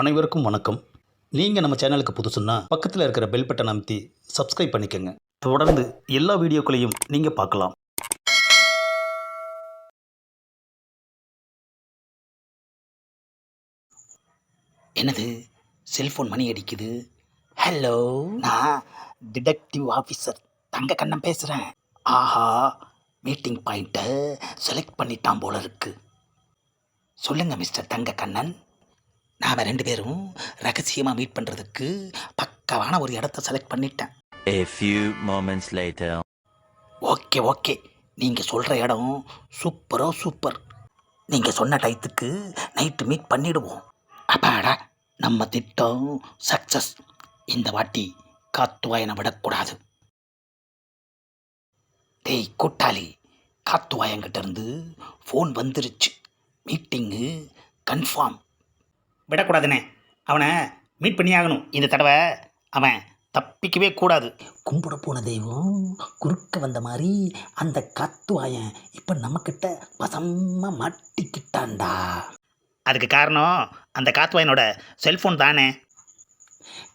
அனைவருக்கும் வணக்கம். நீங்கள் நம்ம சேனலுக்கு புதுசுன்னா பக்கத்தில் இருக்கிற பெல் பட்டன் அமைத்தி சப்ஸ்கிரைப் பண்ணிக்கோங்க. தொடர்ந்து எல்லா வீடியோக்களையும் நீங்கள் பார்க்கலாம். என்னது? செல்ஃபோன் மணி அடிக்குது. ஹலோ நான் டிடெக்டிவ் ஆஃபீஸர் தங்க கண்ணன் பேசுகிறேன் ஆஹா மீட்டிங் பாயிண்ட்டை செலக்ட் பண்ணிட்டான் போல இருக்கு. சொல்லுங்க மிஸ்டர் தங்க கண்ணன். நாம் ரெண்டு பேரும் ரகசியமாக மீட் பண்ணுறதுக்கு பக்காவான ஒரு இடத்த செலக்ட் பண்ணிட்டேன். A few moments later. Okay okay நீங்கள் சொல்கிற இடம் சூப்பரோ சூப்பர் நீங்கள் சொன்ன டயத்துக்கு நைட்டு மீட் பண்ணிடுவோம். அப்பாடா நம்ம திட்டம் சக்ஸஸ் இந்த வாட்டி காத்துவாயனை விடக்கூடாது. டேய் கூட்டாளி காத்துவாயங்கிட்ட இருந்து ஃபோன் வந்துருச்சு. மீட்டிங்கு கன்ஃபார்ம் விடக்கூடாதுண்ணே அவனை மீட் பண்ணி ஆகணும் இந்த தடவை அவன் தப்பிக்கவே கூடாது. கும்பிட போன தெய்வம் குறுக்க வந்த மாதிரி அந்த காத்துவாயன் இப்போ நம்மக்கிட்ட வசமாக மாட்டிக்கிட்டான்டா. அதுக்கு காரணம் அந்த காத்துவாயனோட செல்ஃபோன் தானே.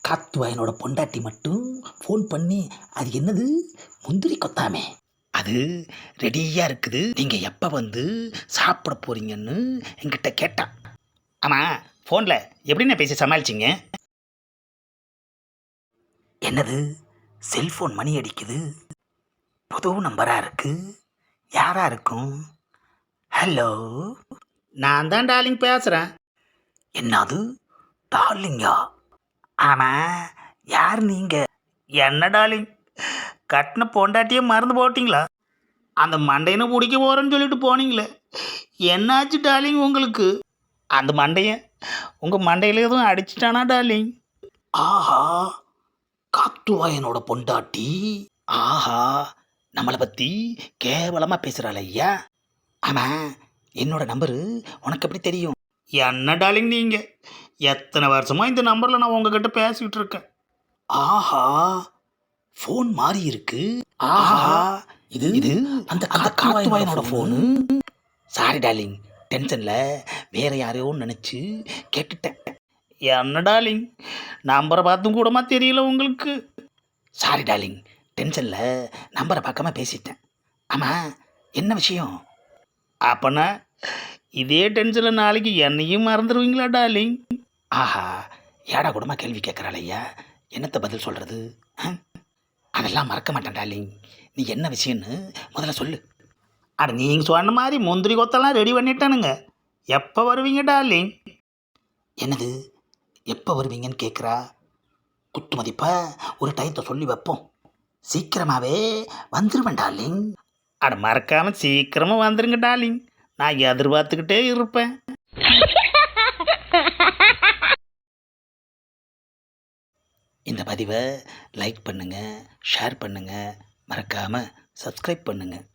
காத்துவாயனோட பொண்டாட்டி மட்டும் ஃபோன் பண்ணி அது என்னது? முந்திரி கொத்தாமே. அது ரெடியாக இருக்குது. நீங்கள் எப்போ வந்து சாப்பிட போகிறீங்கன்னு என்கிட்ட கேட்டான் ஆமாம் ஃபோனில் எப்படிண்ணே பேசி சமாளிச்சிங்க? என்னது? செல்ஃபோன் மணி அடிக்குது. புது நம்பராக இருக்கு? யாரா இருக்கும்? ஹலோ? நான் தான் டார்லிங் பேசுகிறேன் என்னது? டார்லிங்கா? ஆமாம் யார் நீங்கள் என்ன டார்லிங்? கட்டின பொண்டாட்டியே மறந்து போட்டிங்களா? அந்த மண்டையனை பிடிக்க போகிறேன்னு சொல்லிட்டு போனீங்களே. என்னாச்சு டார்லிங் உங்களுக்கு? அந்த மண்டையன் உங்கள் மண்டையில் எதுவும் அடிச்சிட்டானா டார்லிங் ஆஹா காத்துவாயனோட பொண்டாட்டி. ஆஹா நம்மளை பற்றி கேவலமாக பேசுகிறாள் ஐயா. ஆமாம் என்னோட நம்பரு உனக்கு எப்படி தெரியும்? என்ன டாலிங் நீங்கள் எத்தனை வருஷமாக இந்த நம்பரில் நான் உங்ககிட்ட பேசிக்கிட்டு இருக்கேன்? ஆஹா ஃபோன் மாறி இருக்கு. ஆஹா இது இது அந்த அந்த காத்துவாயனோட ஃபோனு சாரி டார்லிங் டென்ஷனில் வேற யாரையோன்னு நினச்சி கேட்டுட்டேன். என்ன டாலிங் நம்பரை பார்த்தும் கூடமா தெரியல உங்களுக்கு? சாரி டாலிங் டென்ஷனில் நம்பரை பார்க்காம பேசிட்டேன். ஆமாம் என்ன விஷயம்? அப்போனா இதே டென்ஷனில் நாளைக்கு என்னையும் மறந்துடுவீங்களா டார்லிங்? ஆஹா ஏடா கூடமா கேள்வி கேட்குறாள் ஐயா? என்னத்தை பதில் சொல்கிறது அதெல்லாம் மறக்க மாட்டேன் டார்லிங். நீ என்ன விஷயம்னு முதல்ல சொல்லு. அட நீங்கள் சொன்ன மாதிரி முந்திரி கொத்தெல்லாம் ரெடி பண்ணிட்டானுங்க. எப்போ வருவீங்க டார்லிங்? என்னது? எப்போ வருவீங்கன்னு கேட்குறா குத்து மதிப்பா ஒரு டயத்தை சொல்லி வைப்போம். சீக்கிரமாகவே வந்துருவேன் டார்லிங். அட மறக்காம சீக்கிரமாக வந்துருங்க டார்லிங். நான் எதிர்பார்த்துக்கிட்டே இருப்பேன். இந்த பதிவை லைக் பண்ணுங்கள் ஷேர் பண்ணுங்கள் மறக்காமல் சப்ஸ்கிரைப் பண்ணுங்கள்